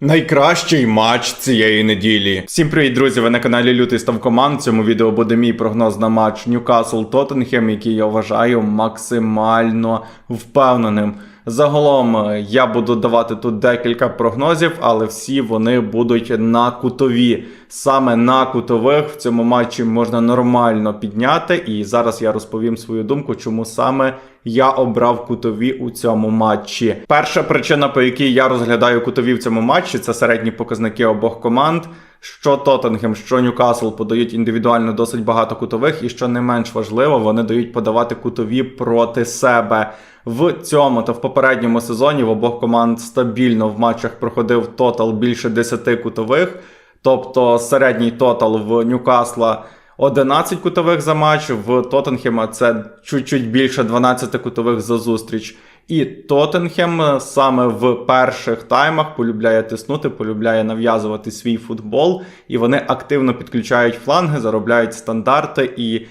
Найкращий матч цієї неділі. Всім привіт, друзі! Ви на каналі Лютий Ставкоман. В цьому відео буде мій прогноз на матч Ньюкасл Тоттенхем, який я вважаю максимально впевненим. Загалом е, я буду давати тут декілька прогнозів, але всі вони будуть на кутові. Саме на кутових в цьому матчі можна нормально підняти. І зараз я розповім свою думку, чому саме я обрав кутові у цьому матчі. Перша причина, по якій я розглядаю кутові в цьому матчі, це середні показники обох команд. Що Тоттенгем, що Ньюкасл подають індивідуально досить багато кутових, і що не менш важливо, вони дають подавати кутові проти себе. В цьому та в попередньому сезоні в обох команд стабільно в матчах проходив тотал більше 10 кутових. Тобто середній тотал в Ньюкасла 11 кутових за матч, в Тоттенхема це чуть-чуть більше 12 кутових за зустріч. І Тоттенхем е, саме в перших таймах полюбляє тиснути, полюбляє нав'язувати свій футбол, і вони активно підключають фланги, заробляють стандарти. І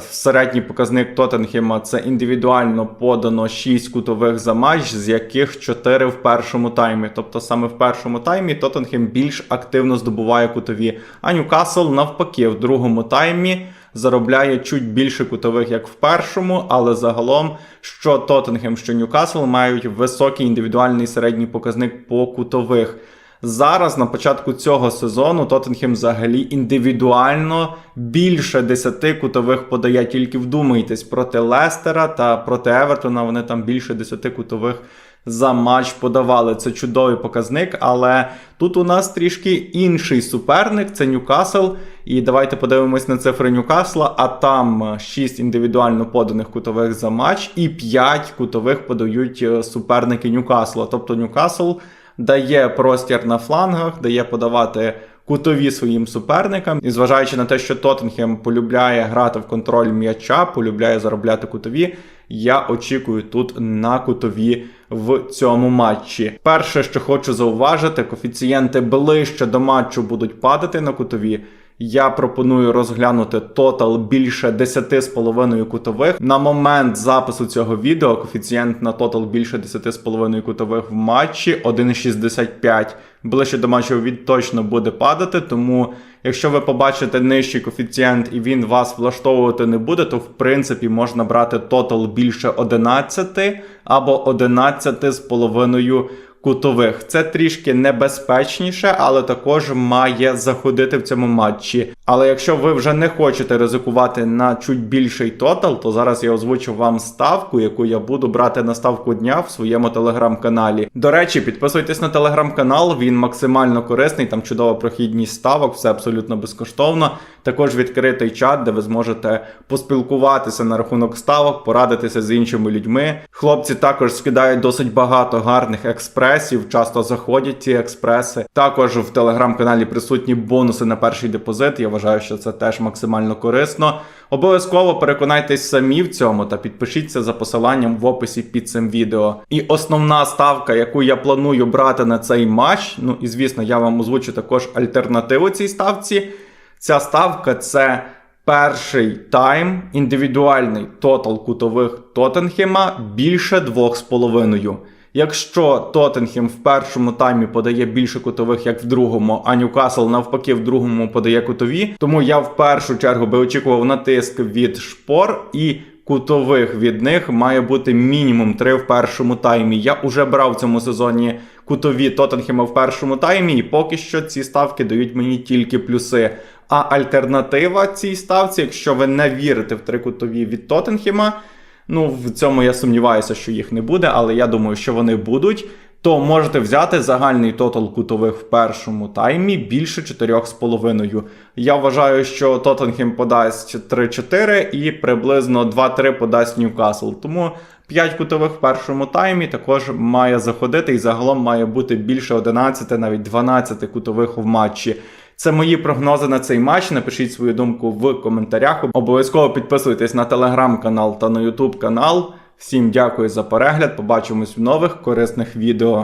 середній показник Тоттенхема це індивідуально подано 6 кутових за матч, з яких 4 в першому таймі. Тобто саме в першому таймі Тоттенхем більш активно здобуває кутові. А Ньюкасл навпаки в другому таймі заробляє чуть більше кутових, як в першому, але загалом, що Тоттенхем, що Ньюкасл мають високий індивідуальний середній показник по кутових. Зараз на початку цього сезону Тоттенхем взагалі індивідуально більше 10 кутових подає. Тільки вдумайтесь проти Лестера та проти Евертона. Вони там більше 10 кутових за матч подавали. Це чудовий показник, але тут у нас трішки інший суперник це Ньюкасл. І давайте подивимось на цифри Ньюкасла. А там 6 індивідуально поданих кутових за матч і 5 кутових подають е, суперники Ньюкасла. Тобто Ньюкасл дає простір на флангах, дає подавати кутові своїм суперникам. І зважаючи на те, що Тоттенхем полюбляє грати в контроль м'яча, полюбляє заробляти кутові. Я очікую тут на кутові в цьому матчі. Перше, що хочу зауважити, коефіцієнти ближче до матчу будуть падати на кутові. Я пропоную розглянути тотал більше 10,5 кутових. На момент запису цього відео коефіцієнт на тотал більше 10,5 кутових в матчі 1,65. Ближче до матчу він точно буде падати, тому якщо ви побачите нижчий коефіцієнт і він вас влаштовувати не буде, то в принципі можна брати тотал більше 11 або 11,5 кутових. Це трішки небезпечніше, але також має заходити в цьому матчі. Але якщо ви вже не хочете ризикувати на чуть більший тотал, то зараз я озвучу вам ставку, яку я буду брати на ставку дня в своєму телеграм-каналі. До речі, підписуйтесь на телеграм-канал, він максимально корисний, там чудова прохідність ставок, все абсолютно безкоштовно. Також відкритий чат, де ви зможете поспілкуватися на рахунок ставок, порадитися з іншими людьми. Хлопці також скидають досить багато гарних експресів, часто заходять ці експреси. Також в телеграм-каналі присутні бонуси на перший депозит. Я вважаю, що це теж максимально корисно. Обов'язково переконайтесь самі в цьому та підпишіться за посиланням в описі під цим відео. І основна ставка, яку я планую брати на цей матч, ну і звісно, я вам озвучу також альтернативу цій ставці. Ця ставка це перший тайм, індивідуальний тотал кутових Тоттенхема більше 2,5. Якщо Тоттенхем в першому таймі подає більше кутових, як в другому, а Ньюкасл навпаки в другому подає кутові, тому я в першу чергу би очікував натиск від шпор і кутових від них має бути мінімум 3 в першому таймі. Я уже брав в цьому сезоні кутові Тоттенхема в першому таймі, і поки що ці ставки дають мені тільки плюси. А альтернатива цій ставці, якщо ви не вірите в три кутові від Тоттенхема, ну в цьому я сумніваюся, що їх не буде, але я думаю, що вони будуть. То можете взяти загальний тотал кутових в першому таймі більше 4,5. Я вважаю, що Тоттенхем подасть 3-4 і приблизно 2-3 подасть Ньюкасл. Тому 5 кутових в першому таймі також має заходити і загалом має бути більше 11, навіть 12 кутових в матчі. Це мої прогнози на цей матч. Напишіть свою думку в коментарях. Обов'язково підписуйтесь на телеграм-канал та на ютуб канал. Всім дякую за перегляд. Побачимось в нових корисних відео.